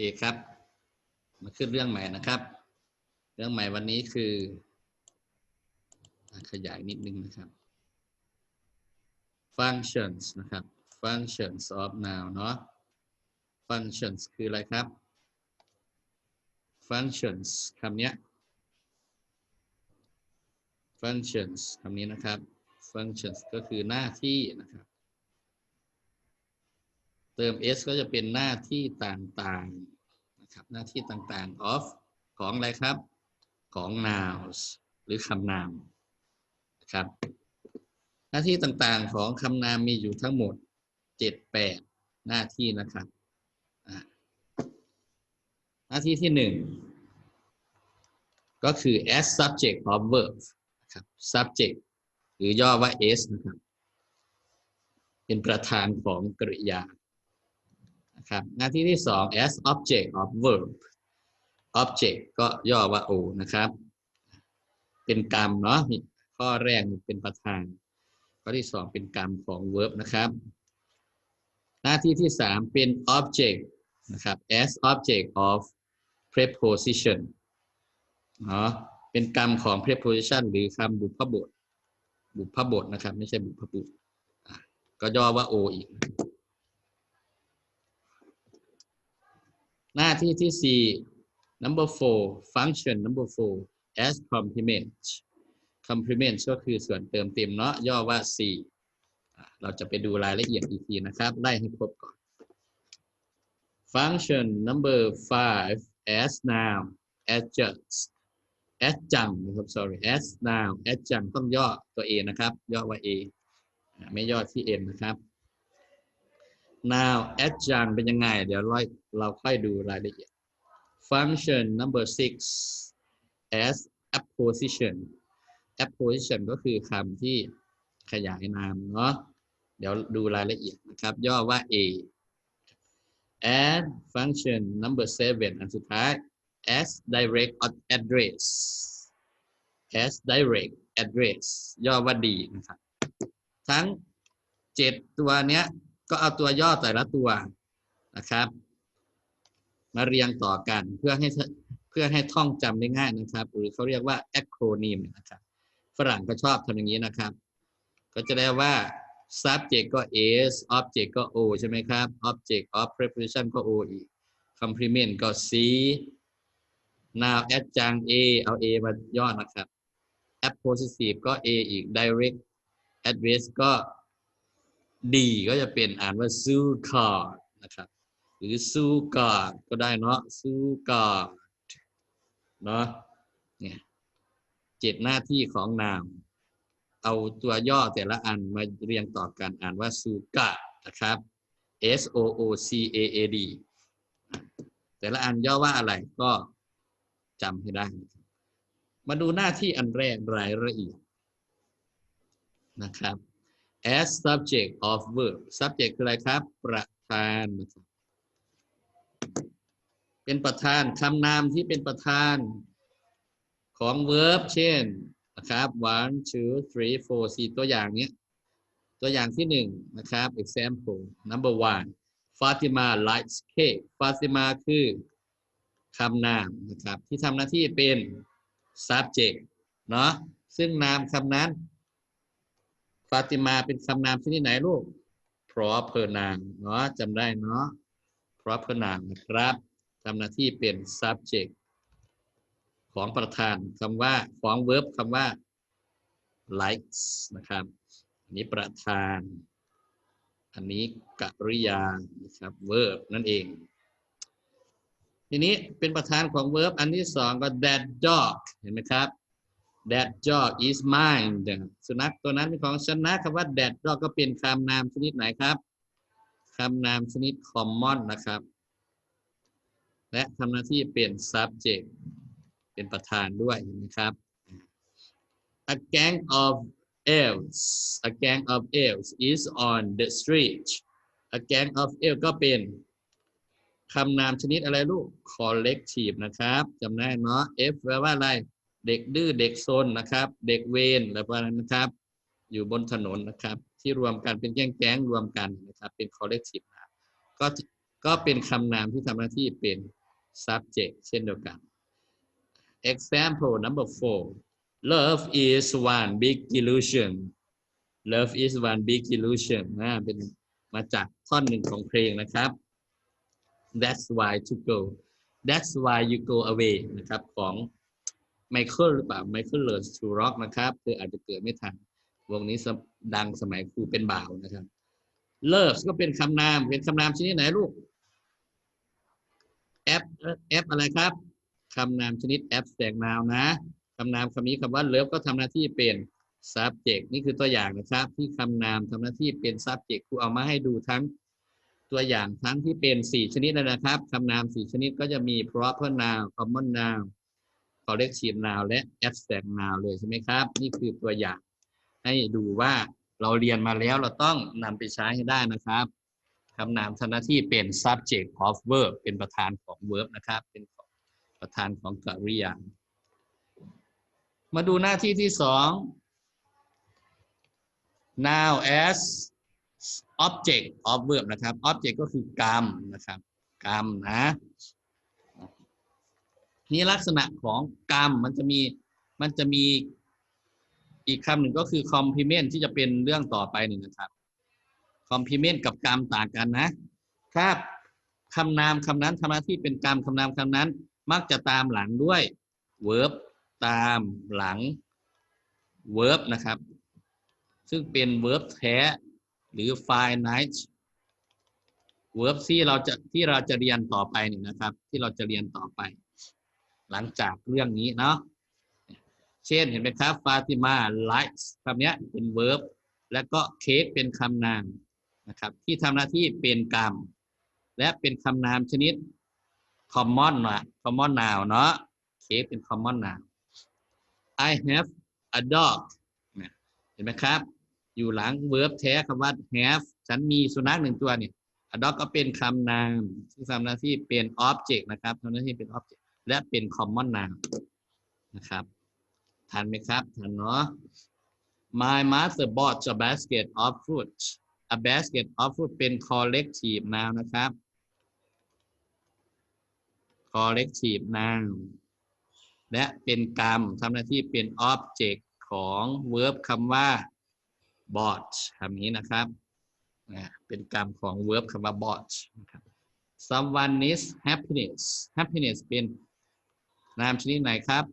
เคครับ มาขึ้นเรื่องใหม่นะครับ เรื่องใหม่วันนี้คือ ขยายนิดนึงนะครับ functions นะครับ functions of noun เนาะ functions คืออะไรครับ functions คำนี้ functions คำนี้นะครับ functions ก็คือหน้าที่นะครับ เติม s ก็จะเป็นหน้าที่ต่างๆ นะครับหน้าที่ต่าง ๆ of ของอะไรครับ ของ nouns หรือคำนามนะครับ หน้าที่ต่างๆของคำนามมีอยู่ทั้งหมด7-8หน้าที่นะครับ หน้าที่ที่หนึ่งก็คือ as subject of verb นะครับ subject หรือย่อว่า s นะครับ เป็นประธานของกริยา นะครับหน้าที่ที่สอง as object of verb object ก็ย่อว่า o นะครับ เป็นกรรมเนาะข้อแรกเป็นประธาน ข้อที่สองเป็นกรรมของ verb นะครับ หน้าที่ที่สามเป็น object นะครับ as object of preposition เนาะเป็นกรรมของ preposition หรือคำบุพบท บุพบทนะครับ ไม่ใช่บุพบุตรก็ย่อว่า o อีก หน้าที่ที่สี่ number four function number four as complement complement ก็คือส่วนเติมเต็มเนาะย่อว่า C อ่เราจะไปดูรายละเอียดอีกทีนะครับ ไล่ให้ครบก่อน function number five as noun adjunct adjunct นะครับ sorry as noun adjunct ต้องย่อตัว A นะครับ ย่อว่า A ไม่ย่อที่ N นะครับ now adjunct เป็นยังไง เดี๋ยวเราเราค่อยดูรายละเอียด function number six as apposition apposition ก็คือคำที่ขยายนามเนาะเดี๋ยวดูรายละเอียดนะครับ ย่อว่า A and function number seven อันสุดท้าย as direct address as direct address ย่อว่า D นะครับ ทั้งเจ็ดตัวเนี้ย ก็เอาตัวย่อแต่ละตัวนะครับ มาเรียงต่อกันเพื่อให้เพื่อให้ท่องจำได้ง่ายนะครับ หรือเขาเรียกว่า acronym นะครับ ฝรั่งก็ชอบทำอย่างนี้นะครับ ก็จะได้ว่า subject ก็ s object ก็ o ใช่ไหมครับ object of preposition ก็ o อีก complement ก็ c now adjunct a เอา a มาย่อนะครับ appositive ก็ a อีก direct address ก็ d ก็จะเป็นอ่านว่า zoo card นะครับ หรือ zoo card ก็ได้เนาะ zoo card เนาะเนี่ยเจ็ดหน้าที่ของนาม เอาตัวย่อแต่ละอันมาเรียงต่อกันอ่านว่าซูกะนะครับ S O O C A A D แต่ละอันย่อว่าอะไรก็จำให้ได้ มาดูหน้าที่อันแรกรายละเอียดนะครับ as subject of verb subject คืออะไรครับ ประธานนะครับเป็นประธานคำนามที่เป็นประธานของ verb เช่นนะครับ one two three four สี่ตัวอย่างเนี้ยตัวอย่างที่หนึ่งนะครับ example number one Fatima likes cake Fatima คือคำนามนะครับ ที่ทำหน้าที่เป็น subject เนาะซึ่งนามคำนั้น ฟาติมาเป็นคำนามชนิดไหนลูก proper noun เนาะจำได้เนาะ proper noun นะครับทำหน้าที่เป็น subject ของประธานคำว่าของ verb คำว่า likes นะครับ อันนี้ประธาน อันนี้กริยานะครับ verb นั่นเอง ทีนี้เป็นประธานของ verb อันที่สองก็ that dog เห็นไหมครับ that dog is mine สุนัขตัวนั้นเป็นของฉันนะคำว่า that dog ก็เป็นคำนามชนิดไหนครับคำนามชนิด common นะครับ และทำหน้าที่เป็น subject เป็นประธานด้วยนไหมครับ a gang of elves a gang of elves is on the street a gang of elves ก็เป็นคำนามชนิดอะไรลูก collective นะครับจำได้เนาะ F แปลว่าอะไร เด็กดื้อเด็กโซนนะครับ เด็กเวรอะไรประมาณนั้นนะครับ อยู่บนถนนนะครับ ที่รวมกันเป็นแก๊งๆรวมกันนะครับ เป็น collective ก็ก็เป็นคำนามที่ทำหน้าที่เป็น subject เช่นเดียวกัน example number four love is one big illusion love is one big illusion นะเป็นมาจากท่อนหนึ่งของเพลงนะครับ that's why to go that's why you go away นะครับของ ไมเคิลหรือเปล่าไมเคิลเลอร์สทูร็อกนะครับเธออาจจะเกิดไม่ทัน วงนี้ดังสมัยครูเป็นบ่าวนะครับ love ก็เป็นคำนามเป็นคำนามชนิดไหนลูกแอปแอปอะไรครับคำนามชนิดแอปแสงนาวนะคำนามคำนี้คำว่า love ก็ทำหน้าที่เป็น subject นี่คือตัวอย่างนะครับ ที่คำนามทำหน้าที่เป็น subject ครูเอามาให้ดูทั้งตัวอย่างทั้งที่เป็นสี่ชนิดนะครับคำนามสี่ชนิดก็จะมี proper noun common noun collective noun และ abstract noun เลยใช่ไหมครับ นี่คือตัวอย่าง ให้ดูว่าเราเรียนมาแล้วเราต้องนำไปใช้ให้ได้นะครับคำนามทนาที่เป็น subject of verb เป็นประธานของ verb นะครับ เป็นประธานของกริยา มาดูหน้าที่ที่สอง now as object of verb นะครับ object ก็คือกรรมนะครับ กรรมนะ นี่ลักษณะของกรรมมันจะมีมันจะมีอีกคำหนึ่งก็คือ complement ที่จะเป็นเรื่องต่อไปหนึ่งนะครับ complement กับกรรมต่างกันนะถ้าคำนามคำนั้นทำหน้าที่เป็นกรรมคำนามคำนั้น มักจะตามหลังด้วย verb ตามหลัง verb นะครับ ซึ่งเป็น verb แท้ หรือ finite verb ที่เราจะที่เราจะเรียนต่อไปนี่นะครับ ที่เราจะเรียนต่อไป หลังจากเรื่องนี้เนาะเช่นเห็นไหมครับฟาติมา likes คำนี้เป็น verb แล้วก็เค้กเป็นคำนามนะครับ ที่ทำหน้าที่เป็นกรรม และเป็นคำนามชนิด common นะ common noun เนาะเค้กเป็น common noun I have a dog เห็นไหมครับ อยู่หลัง verb แท้คำว่า have ฉันมีสุนัขหนึ่งตัวเนี่ย a dog ก็เป็นคำนามซึ่ทำหน้าที่เป็น object นะครับทำหน้าที่เป็น object และเป็น common noun นะครับทันไหมครับทันเนาะ My mother bought a basket of fruit a basket of fruit เป็น collective noun นะครับ collective noun และเป็นกรรมทำหน้าที่เป็น object ของ verb คำว่า bought คำนี้นะครับ เป็นกรรมของ verb คำว่า bought นะครับ someone needs happiness happiness เป็น นามชนิดไหนครับ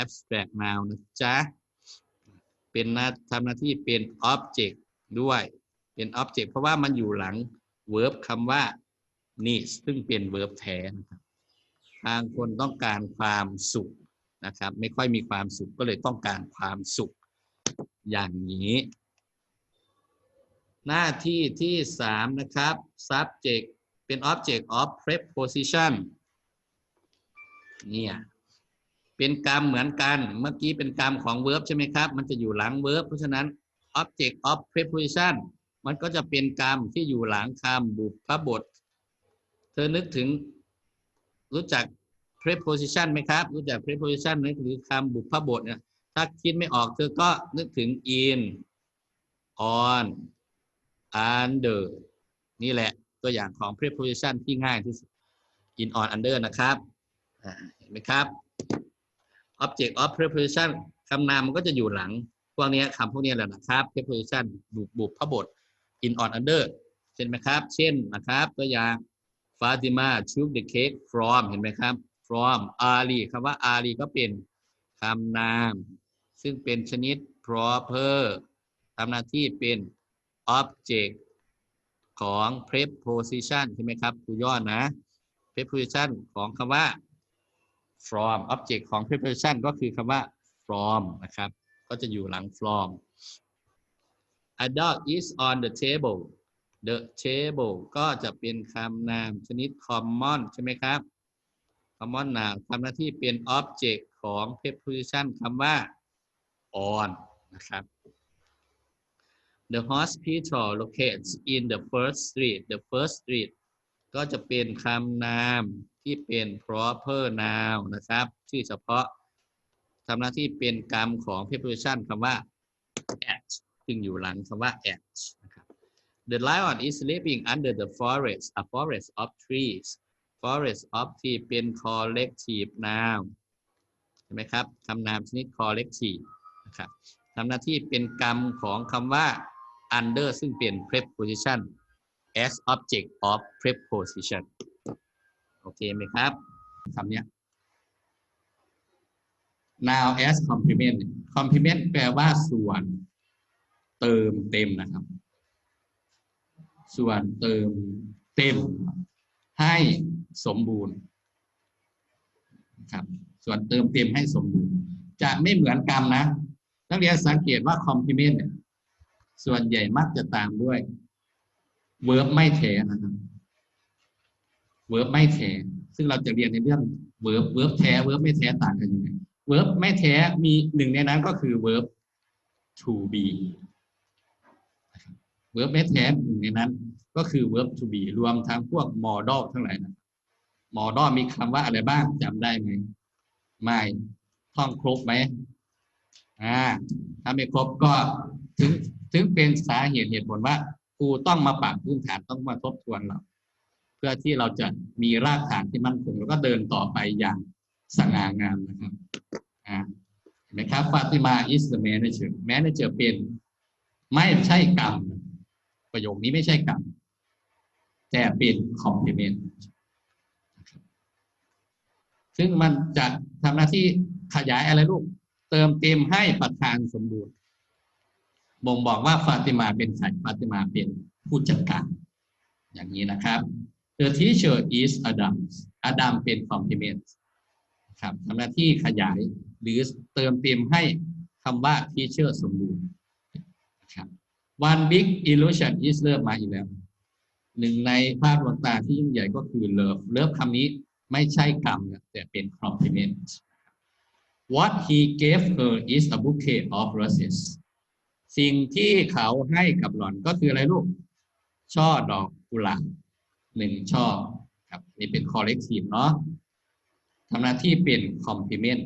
abstract noun นะจ๊ะ เป็นหน้าทำหน้าที่เป็น object ด้วย เป็น object เพราะว่ามันอยู่หลัง verb คำว่า needs ซึ่งเป็น verb แท้นะครับบางคนต้องการความสุขนะครับ ไม่ค่อยมีความสุขก็เลยต้องการความสุขอย่างนี้ หน้าที่ที่สามนะครับ subject เป็น object of preposition เนี่ยเป็นกรรมเหมือนกันเมื่อกี้เป็นกรรมของ verb ใช่ไหมครับ มันจะอยู่หลัง verb เพราะฉะนั้น object of preposition มันก็จะเป็นกรรมที่อยู่หลังคำบุพบท เธอนึกถึงรู้จัก preposition ไหมครับ รู้จัก preposition ไหมหรือคำบุพบทเนี่ยถ้าคิดไม่ออกเธอก็นึกถึง in on under นี่แหละตัวอย่างของ preposition ที่ง่ายที่สุด in on under นะครับอ่า เห็นไหมครับ object of preposition คำนามมันก็จะอยู่หลัง พวกนี้คำพวกนี้แหละนะครับ preposition บุบุพบท in on under เช่นไหมครับ เช่นนะครับตัวอย่าง Fatima took the cake from เห็นไหมครับ from Ali คำว่า Ali ก็เป็นคำนาม ซึ่งเป็นชนิด proper ทำหน้าที่เป็น object ของ preposition ใช่ไหมครับครูย่อนะ preposition ของคำว่า from object ของ preposition ก็คือคำว่า from นะครับ ก็จะอยู่หลัง from a dog is on the table the table ก็จะเป็นคำนามชนิด common ใช่ไหมครับ common noun ทำหน้าที่เป็น object ของ preposition คำว่า on นะครับ The hospital locates in the first street the first street ก็จะเป็นคำนาม ที่เป็น proper noun นะครับชื่เฉพาะทำหน้าที่เป็นกรรมของ preposition คำว่า at ซึ่งอยู่หลังคำว่า at นะครับ The lion is sleeping under the forest a forest of trees forest of tree เป็น collective noun ใช่ไหมครับคำนามชนิด collective นะครับทำหน้าที่เป็นกรรมของคำว่า under ซึ่งเป็น preposition as object of preposition โอเคไหมครับคำนี้ now as complement complement แปลว่าส่วนเติมเต็มนะครับ ส่วนเติมเต็ม ให้สมบูรณ์ครับ ส่วนเติมเต็มให้สมบูรณ์ จะไม่เหมือนกรรมนะ นักเรียนสังเกตว่า complement เนี่ยส่วนใหญ่มักจะตามด้วย verb ไม่แท้นะครับ verb ไม่แท้ซึ่งเราจะเรียนในเรื่อง verb verb แท้ verb ไม่แท้ต่างกันยังไง verb ไม่แท้มีหนึ่งในนั้นก็คือ verb to be นะครับไม่แท้หนึ่งในนั้น ก็คือ verb to be รวมทั้งพวก modal ทั้งหลายนะ modal มีคำว่าอะไรบ้างจำได้ไหมไม่ท่องครบไหมอ่าถ้าไม่ครบก็ถึงถึงเป็นสาเหตุเหตุผลว่าครูต้องมาปรับพื้นฐานต้องมาทบทวนเรา พื่อที่เราจะมีรากฐานที่มั่นคงแล้วก็เดินต่อไปอย่างสง่างามนะครับเห็นไหมครับฟาติมา is the manager manager เป็นไม่ใช่กรรม ประโยคนี้ไม่ใช่กรรม แต่เป็น compliment ซึ่งมันจะทำหน้าที่ขยายอะไรลูก เติมเต็มให้ประธานสมบูรณ์บ่งบอกว่าฟาติมาเป็นใครฟาติมาเป็นผู้จัดการ อย่างนี้นะครับ The teacher is Adam Adam เป็น complement ครับทำหน้าที่ขยายหรือเติมเต็มให้คำว่า teacher สมบูรณ์ครับ One big illusion is love มาอีกแล้ว หนึ่งในภาพลวงตาที่ยิ่งใหญ่ก็คือ love love คำนี้ไม่ใช่กรรมแต่เป็น compliment What he gave her is a bouquet of roses สิ่งที่เขาให้กับหล่อนก็คืออะไรลูก ช่อดอกกุหลาบ หนึ่งช่อครับนี่เป็น collective เนาะทำหน้าที่เป็น complement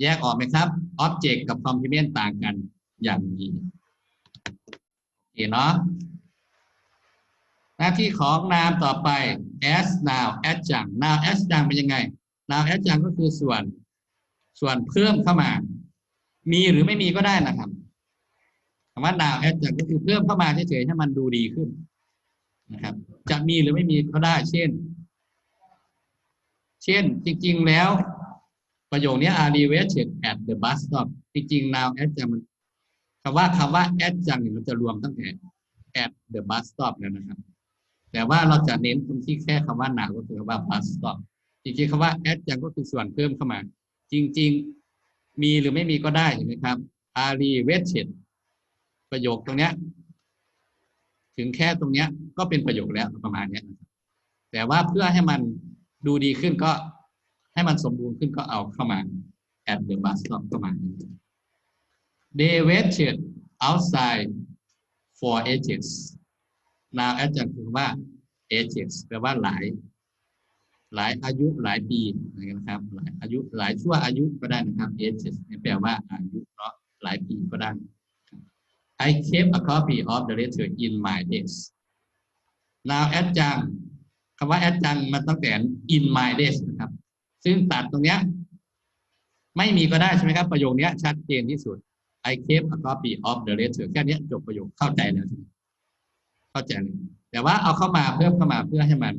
แยกออกไหมครับ object กับ complement ต่างกันอย่างนี้โอเคเนาะหน้าที่ของนามต่อไป as noun adjunct noun adjunct เป็นยังไง noun adjunct ก็คือส่วน ส่วนเพิ่มเข้ามา มีหรือไม่มีก็ได้นะครับคำว่า noun adjunct ก็คือเพิ่มเข้ามาเฉยๆให้มันดูดีขึ้น นะครับ จะมีหรือไม่มีก็ได้ เช่น เช่น จริง ๆ แล้ว ประโยคนี้ are elevated at the bus stop จริงๆ noun adjunct มันคำว่าคำว่า adjunct เนี่ยมันจะรวมตั้งแต่ at the bus stop แล้วนะครับ แต่ว่าเราจะเน้นตรงที่แค่คำว่า noun ก็คือคำว่า bus stop จริงๆคำว่า adjunct ก็คือส่วนเพิ่มเข้ามา จริง ๆ มีหรือไม่มีก็ได้เห็นไหมครับ are elevated ประโยคตรงเนี้ย ถึงแค่ตรงเนี้ยก็เป็นประโยคแล้วประมาณเนี้ยแต่ว่าเพื่อให้มันดูดีขึ้นก็ให้มันสมบูรณ์ขึ้นก็เอาเข้ามา at the bus stop เข้ามา they waited outside for ages now adjunct คือว่า ages แปลว่าหลาย หลายอายุหลายปีนะครับ หลายอายุหลายชั่วอายุก็ได้นะครับ ages แปลว่าอายุเนาะหลายปีก็ได้ I kept a copy of the letter in my desk now adjunct คำว่า adjunct มาตั้งแต่ in my desk นะครับ ซึ่งตัดตรงเนี้ยไม่มีก็ได้ใช่ไหมครับ ประโยคนี้ชัดเจนที่สุด I kept a copy of the letter แค่นี้จบประโยคเข้าใจแล้วเข้าใจเลยแต่ว่าเอาเข้ามาเพิ่มเข้ามาเพื่อให้มัน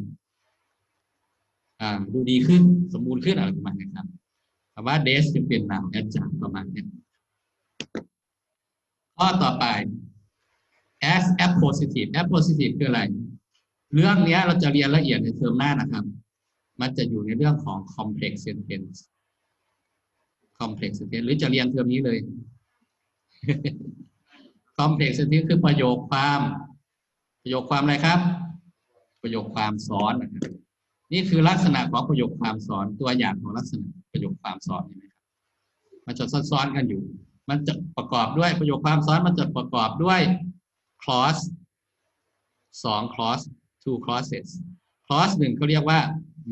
ดูดีขึ้นสมบูรณ์ขึ้นอะไรประมาณนี้ครับคำว่า desk จึงเป็น noun adjunct ประมาณนี้ ข้อต่อไป as appositive appositive คืออะไร เรื่องนี้เราจะเรียนละเอียดในเทอมหน้านะครับ มันจะอยู่ในเรื่องของ complex sentence complex sentence หรือจะเรียนเทอมนี้เลย complex sentence คือประโยคความ ประโยคความอะไรครับ ประโยคความซ้อนนะครับนี่คือลักษณะของประโยคความซ้อนตัวอย่างของลักษณะประโยคความซ้อนเห็นไหมครับมันจะซ้อนๆกันอยู่ มันจะประกอบด้วยประโยคความซ้อนมันจะประกอบด้วย clause สอง clause two clauses clause หนึ่งเขาเรียกว่า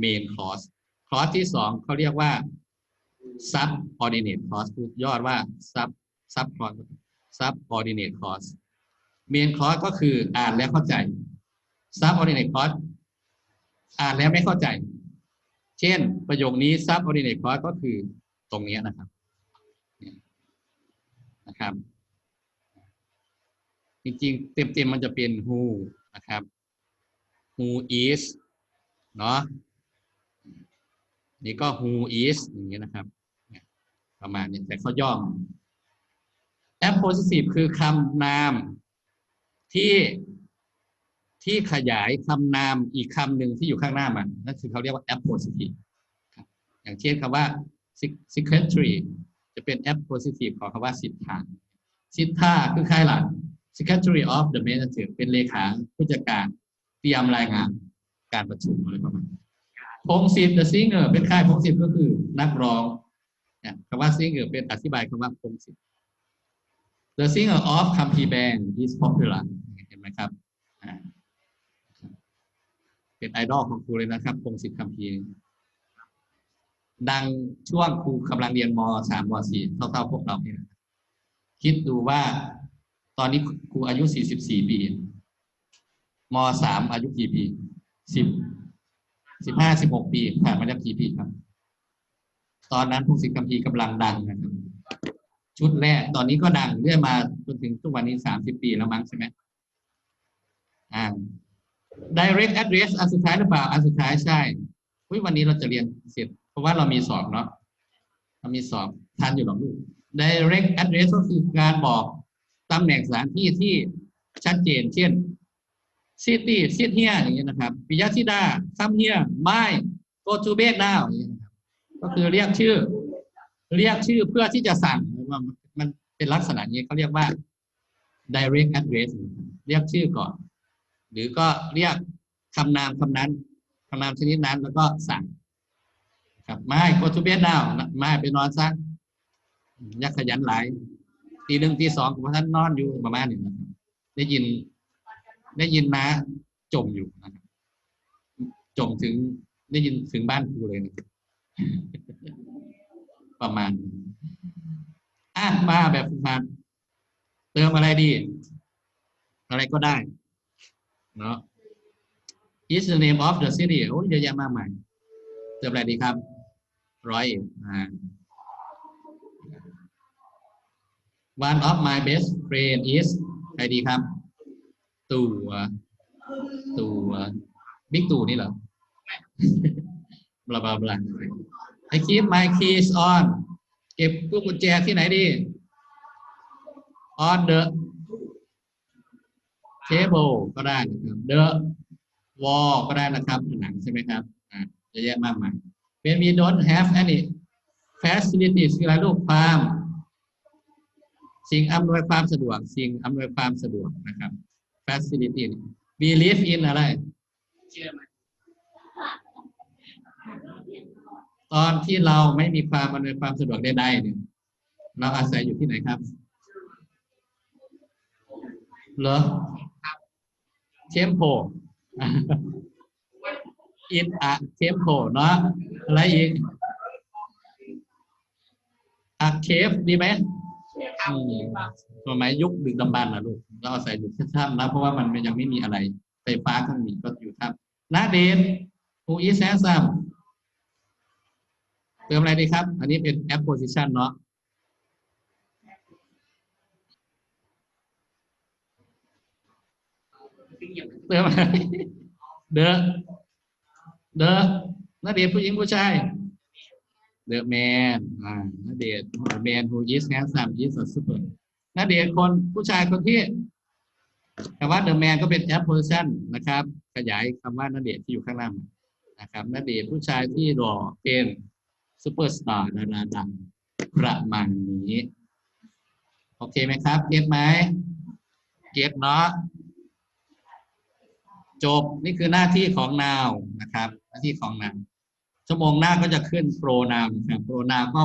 main clause clause ที่สองเขาเรียกว่า subordinate clause คือย่อว่า sub sub clause subordinate clause main clause ก็คืออ่านแล้วเข้าใจ subordinate clause อ่านแล้วไม่เข้าใจ เช่น ประโยคนี้ subordinate clause ก็คือตรงนี้นะครับ นะครับ จริงๆ เต็มๆมันจะเป็น who นะครับ who is เนาะนี่ก็ who is อย่างเงี้ยนะครับ ประมาณนี้แต่เขาย่อม appositive คือคำนามที่ที่ขยายคำนามอีกคำหนึ่งที่อยู่ข้างหน้ามัน นั่นคือเขาเรียกว่า appositive ครับอย่างเช่นคำว่า secretary จะเป็น appositive ของคำว่าสิทธาสิทธาคือใครล่ะ secretary of the manager เป็นเลขาผู้จัดการเตรียมรายงานการประชุมอะไรประมาณพงศิษฐ์ the singer เป็นใครพงศิษฐ์ก็คือนักร้องคำว่า singer เป็นอธิบายคำว่าพงศิษฐ์ The singer of Kampy Band is popular เห็นไหมครับ เป็นไอดอลของครูเลยนะครับพงศิษฐ์คัมภีร์ ดังช่วงครูกำลังเรียนมสามมสี่เท่าๆพวกเราเนี่ยคิดดูว่าตอนนี้ครูอายุสี่สิบสี่ปีมสามอายุกี่ปีสิบสิบห้าสิบหกปีผ่านมาแล้วกี่ปีครับ ตอนนั้นพงศิษฐ์คัมภีร์กำลังดังนะครับ ชุดแรกตอนนี้ก็ดังเรื่อยมาจนถึงทุกวันนี้สามสิบปีแล้วมั้งใช่ไหมอ่า direct address อันสุดท้ายหรือเปล่า อันสุดท้ายใช่อุ๊ยวันนี้เราจะเรียนเสร็จ ราะว่าเรามีสอบเนาะเรามีสอบทันอยู่หรอกลูก direct address ก็คือการบอกตำแหน่งสถานที่ที่ชัดเจน เช่น city sit here อย่างเงี้ยนะครับปิยธิดา come here my go to bed now อย่างเงี้ยนะครับก็คือเรียกชื่อ เรียกชื่อเพื่อที่จะสั่งว่ามันเป็นลักษณะนี้เขาเรียกว่า direct address เรียกชื่อก่อน หรือก็เรียกคำนามคำนั้นคำนามชนิดนั้นแล้วก็สั่ง ครับไม่ go to bed now ไม่ไปนอนซะยักขยันหลายตีหนึ่งตีสองผมท่านนอนอยู่ประมาณนี้นะครับได้ยิน ได้ยินนะจมอยู่นะครับจมถึงได้ยินถึงบ้านครูเลยนะประมาณอะมาแบบฝึกหัดเติมอะไรดี อะไรก็ได้ เนาะ is the name of the city โอ้ยเยอะแยะมากมายเติมอะไรดีครับ ร้อยเอ็ดอ่า one of my best friend is ใครดีครับตัวตัวบิ๊กตู่นี่เหรอ บลาบลาบลา I keep my keys on เก็บกกุญแจที่ไหนดี on the table ก็ได้นะครับ the wall ก็ได้นะครับผนังใช่ไหมครับอ่าเยอะแยะมากมาย when we don't have any facilities คืออะไรลูกความสิ่งอำนวยความสะดวก สิ่งอำนวยความสะดวกนะครับ facility we live in อะไรตอนที่เราไม่มีความอำนวยความสะดวกใดๆเนี่ยเราอาศัยอยู่ที่ไหนครับเหรอเทมโพ อินอะเทมโพเนาะอะไรอีกอะเคฟดีไหมสมัยยุคดึกดำบรรพ์นะลูกเราอาศัยอยู่ที่ถ้ำนะเพราะว่ามันยังไม่มีอะไรไฟฟ้าเครื่องมีก็อยู่ถ้ำนาเดนฮูอีแซซัมเติมอะไรดีครับ อันนี้เป็นแอป position เนาะเติมอะไรเดอะ เดอะนาเดชน์ผู้หญิงผู้ชายเดอะแมนอ่านาเดชน์แมน who is handsome is a super นาเดชน์คนผู้ชายคนที่คำว่า the man ก็เป็น app position นะครับ ขยายคำว่านาเดชน์ที่อยู่ข้างล่างนะครับนาเดชน์ผู้ชายที่หล่อเป็นซูเปอร์สตาร์ดาราดังประมาณนี้ โอเคไหมครับ เก็ตไหม เก็ตเนาะ จบนี่คือหน้าที่ของนาวนะครับ หน้าที่ของนาวชั่วโมงหน้าก็จะขึ้นโปรนาวนะครับโปรนาวก็